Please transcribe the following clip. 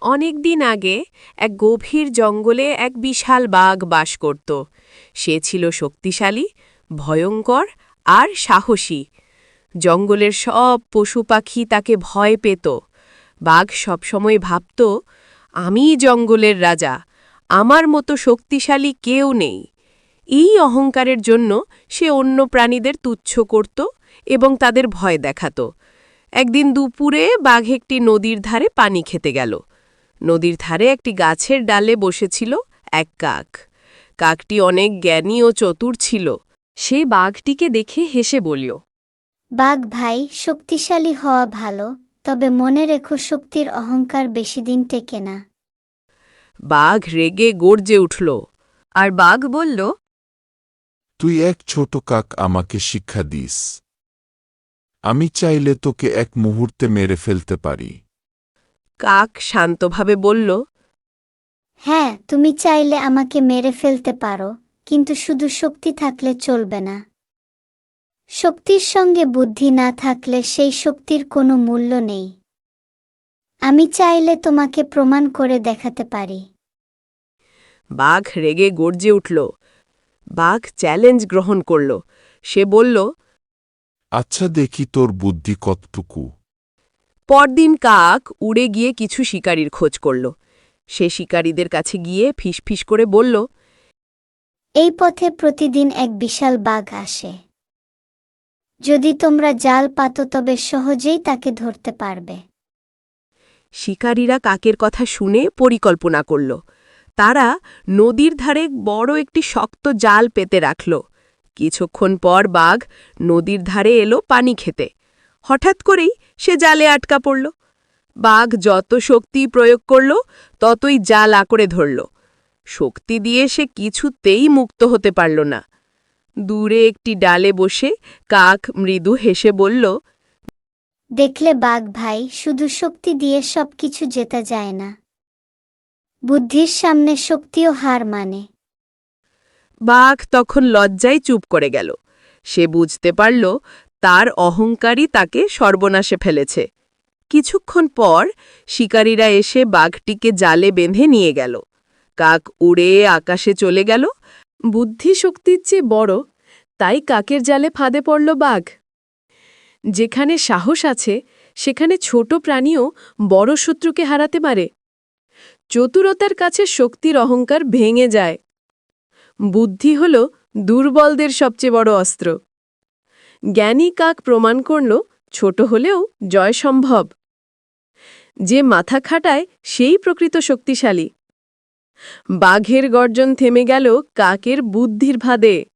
অনেক দিন আগে এক গভীর জঙ্গলে এক বিশাল বাঘ বাস করত। সে ছিল শক্তিশালী, ভয়ঙ্কর আর সাহসী। জঙ্গলের সব পশু পাখি তাকে ভয় পেত। বাঘ সবসময় ভাবত আমিই জঙ্গলের রাজা, আমার মতো শক্তিশালী কেউ নেই। এই অহংকারের জন্য সে অন্য প্রাণীদের তুচ্ছ করত এবং তাদের ভয় দেখাত। একদিন দুপুরে বাঘ একটি নদীর ধারে পানি খেতে গেল। নদীর ধারে একটি গাছের ডালে বসেছিল এক কাক। কাকটি অনেক জ্ঞানী ও চতুর ছিল। সে বাঘটিকে দেখে হেসে বলিও বাঘ ভাই শক্তিশালী হওয়া ভালো তবে মনে রেখো শক্তির অহংকার বেশি দিন টেকে না। বাঘ রেগে গর্জে উঠল। আর বাঘ বলল তুই এক ছোট কাক আমাকে শিক্ষা দিস। আমি চাইলে তোকে এক মুহূর্তে মেরে ফেলতে পারি। কাক শান্তভাবে বলল হ্যাঁ তুমি চাইলে আমাকে মেরে ফেলতে পারো কিন্তু শুধু শক্তি থাকলে চলবে না। শক্তির সঙ্গে বুদ্ধি না থাকলে সেই শক্তির কোনো মূল্য নেই। আমি চাইলে তোমাকে প্রমাণ করে দেখাতে পারি। বাঘ রেগে গর্জে উঠল। বাঘ চ্যালেঞ্জ গ্রহণ করল। সে বলল আচ্ছা দেখি তোর বুদ্ধি কতটুকু। পরদিন কাক উড়ে গিয়ে কিছু শিকারীর খোঁজ করল। সে শিকারীদের কাছে গিয়ে ফিসফিস করে বলল এই পথে প্রতিদিন এক বিশাল বাঘ আসে। যদি তোমরা জাল পাতো তবে সহজেই তাকে ধরতে পারবে। শিকারীরা কাকের কথা শুনে পরিকল্পনা করল। তারা নদীর ধারে বড় একটি শক্ত জাল পেতে রাখল। কিছুক্ষণ পর বাঘ নদীর ধারে এলো পানি খেতে। হঠাৎ করেই সে জালে আটকা পড়ল। বাঘ যত শক্তি প্রয়োগ করল, ততই জাল আঁকড়ে ধরল। শক্তি দিয়ে সে কিছুতেই মুক্ত হতে পারল না। দূরে একটি ডালে বসে কাক মৃদু হেসে বলল, দেখলে বাঘ ভাই, শুধু শক্তি দিয়ে সবকিছু জেতা যায় না। বুদ্ধির সামনে শক্তিও হার মানে। বাঘ তখন লজ্জায় চুপ করে গেল। সে বুঝতে পারল তার অহংকারই তাকে সর্বনাশে ফেলেছে। কিছুক্ষণ পর শিকারীরা এসে বাঘটিকে জালে বেঁধে নিয়ে গেল। কাক উড়ে আকাশে চলে গেল। বুদ্ধি শক্তির চেয়ে বড়, তাই কাকের জালে ফাঁদে পড়ল বাঘ। যেখানে সাহস আছে, সেখানে ছোট প্রাণীও বড় শত্রুকে হারাতে পারে। চতুরতার কাছে শক্তির অহংকার ভেঙে যায়। বুদ্ধি হল দুর্বলদের সবচেয়ে বড় অস্ত্র। জ্ঞানী কাক প্রমাণ করল, ছোট হলেও জয় সম্ভব। যে মাথা খাটায় সেই প্রকৃত শক্তিশালী। বাঘের গর্জন থেমে গেল কাকের বুদ্ধির ভাদে।